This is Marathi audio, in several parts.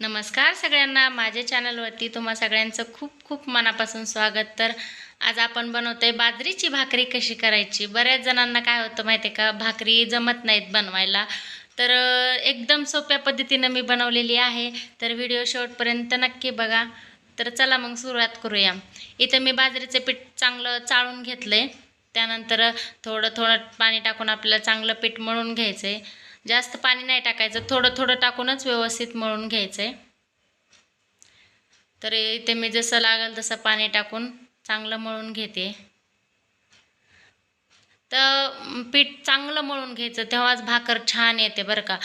नमस्कार सगळ्यांना. माझ्या चॅनलवरती तुम्हा सगळ्यांचं खूप खूप मनापासून स्वागत. तर आज आपण बनवतोय बाजरीची भाकरी कशी करायची? बऱ्याच जणांना काय होतं माहिती आहे का? भाकरी जमत नाहीत बनवायला. तर एकदम सोप्या पद्धतीनं मी बनवलेली आहे. तर व्हिडिओ शेवटपर्यंत नक्की बघा. तर चला मग सुरुवात करूया. इथं मी बाजरीचं पीठ चांगलं चाळून घेतलं आहे त्यानंतर थोडं थोडं पाणी टाकून आपल्याला चांगलं पीठ मळून घ्यायचं आहे जास्त पाणी नाही टाकायचं थोडं थोडं टाकूनच व्यवस्थित मळून घ्यायचं आहे तर इथे मी जसं लागेल तसं पाणी टाकून चांगलं मळून घेते. तर पीठ चांगलं मळून घ्यायचं तेव्हाच भाकर छान येते बरं का.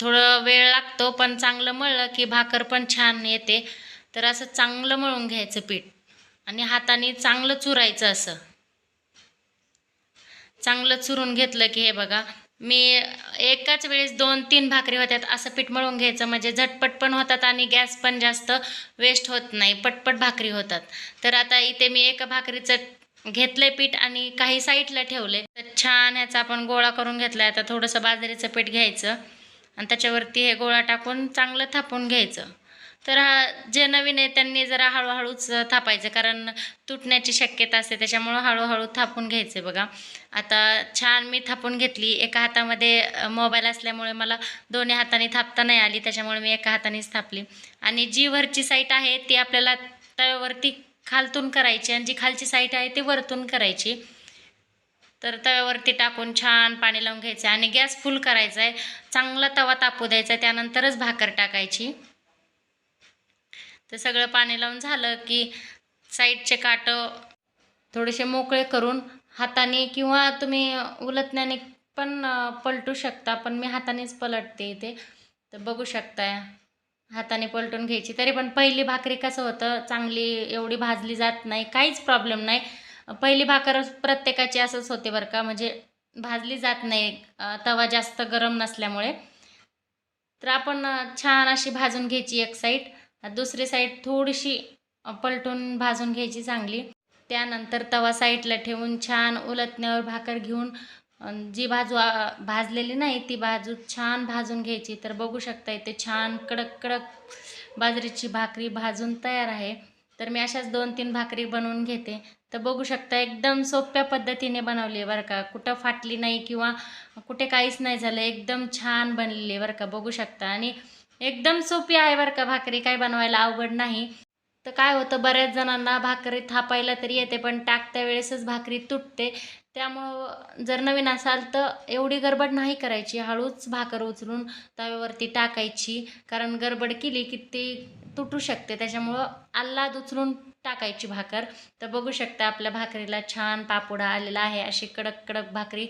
थोडं वेळ लागतो पण चांगलं मळलं की भाकर पण छान येते. तर असं चांगलं मळून घ्यायचं पीठ आणि हाताने चांगलं चुरायचं असं. चांगलं चुरून घेतलं की हे बघा. मी एकाच वेळेस दोन तीन भाकरी होत्यात असं पीठ मळून घ्यायचं. म्हणजे झटपट पण होतात आणि गॅस पण जास्त वेस्ट होत नाही पटपट भाकरी होतात. तर आता इथे मी एका भाकरीचं घेतलंय पीठ आणि काही साईडला ठेवले तर छान ह्याचा आपण गोळा करून घेतलाय. आता थोडंसं बाजरीचं पीठ घ्यायचं आणि त्याच्यावरती हे गोळा टाकून चांगलं थापून घ्यायचं. तर हा जे नवीन आहे त्यांनी जरा हळूहळूच थापायचं कारण तुटण्याची शक्यता असते त्याच्यामुळं हळूहळू थापून घ्यायचे बघा. आता छान मी थापून घेतली. एका हातामध्ये मोबाईल असल्यामुळे मला दोन्ही हाताने थापता नाही आली त्याच्यामुळे मी एका हातानेच थापली. आणि जी वरची साईट आहे ती आपल्याला तव्यावरती खालतून करायची आणि जी खालची साईट आहे ती वरतून करायची. तर तव्यावरती टाकून छान पाणी लावून घ्यायचं आणि गॅस फुल करायचा आहे. चांगला तवा तापू द्यायचा आहे त्यानंतरच भाकर टाकायची. तर सगळं पाणी लावून झालं की साईडचे काटं थोडेसे मोकळे करून हाताने किंवा तुम्ही उलटण्याने पण पलटू शकता पण मी हातानेच पलटते इथे. तर बघू शकताय हाताने पलटून घ्यायची. तरी पण पहिली भाकरी कसं होतं चांगली एवढी भाजली जात नाही काहीच प्रॉब्लेम नाही. पहिली भाकर प्रत्येकाची असंच होते बरं का म्हणजे भाजली जात नाही तवा जास्त गरम नसल्यामुळे. तर आपण छान अशी भाजून घ्यायची एक साईड दुसरी साईड थोडीशी पलटून भाजून घ्यायची चांगली. त्यानंतर तवा साईडला ठेवून छान उलटण्यावर भाकर घेऊन जी बाजू भाजलेली नाही ती बाजू छान भाजून घ्यायची. तर बघू शकता इथे छान कडक कडक बाजरीची भाकरी भाजून तयार आहे. तर मी अशाच दोन तीन भाकरी बनवून घेते. तर बघू शकता एकदम सोप्या पद्धतीने बनवली आहे बरं का. कुठं फाटली नाही किंवा कुठे काहीच नाही झालं एकदम छान बनलेली आहे बरं का. बघू शकता. आणि एकदम सोपी आहे बरं का भाकरी. काय बनवायला अवघड नाही. तर काय होतं बऱ्याच जणांना भाकरी थापायला तरी येते पण टाकत्या वेळेसच भाकरी तुटते. त्यामुळं जर नवीन असाल तर एवढी गडबड नाही करायची. हळूच भाकर उचलून तव्यावरती टाकायची कारण गडबड केली की ती तुटू शकते. त्याच्यामुळं आल्हाद उचलून टाकायची भाकर. तर बघू शकता आपल्या भाकरीला छान पापुडा आलेला आहे अशी कडक कडक भाकरी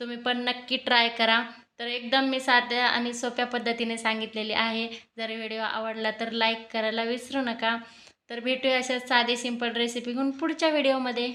तुम्ही पण नक्की ट्राय करा. तर एकदम मी साध्या आणि सोप्या पद्धतीने सांगितलेली आहे. जर व्हिडिओ आवडला तर लाईक करायला विसरू नका. तर भेटूया अशाच साधे सिंपल रेसिपी घेऊन पुढच्या व्हिडिओमध्ये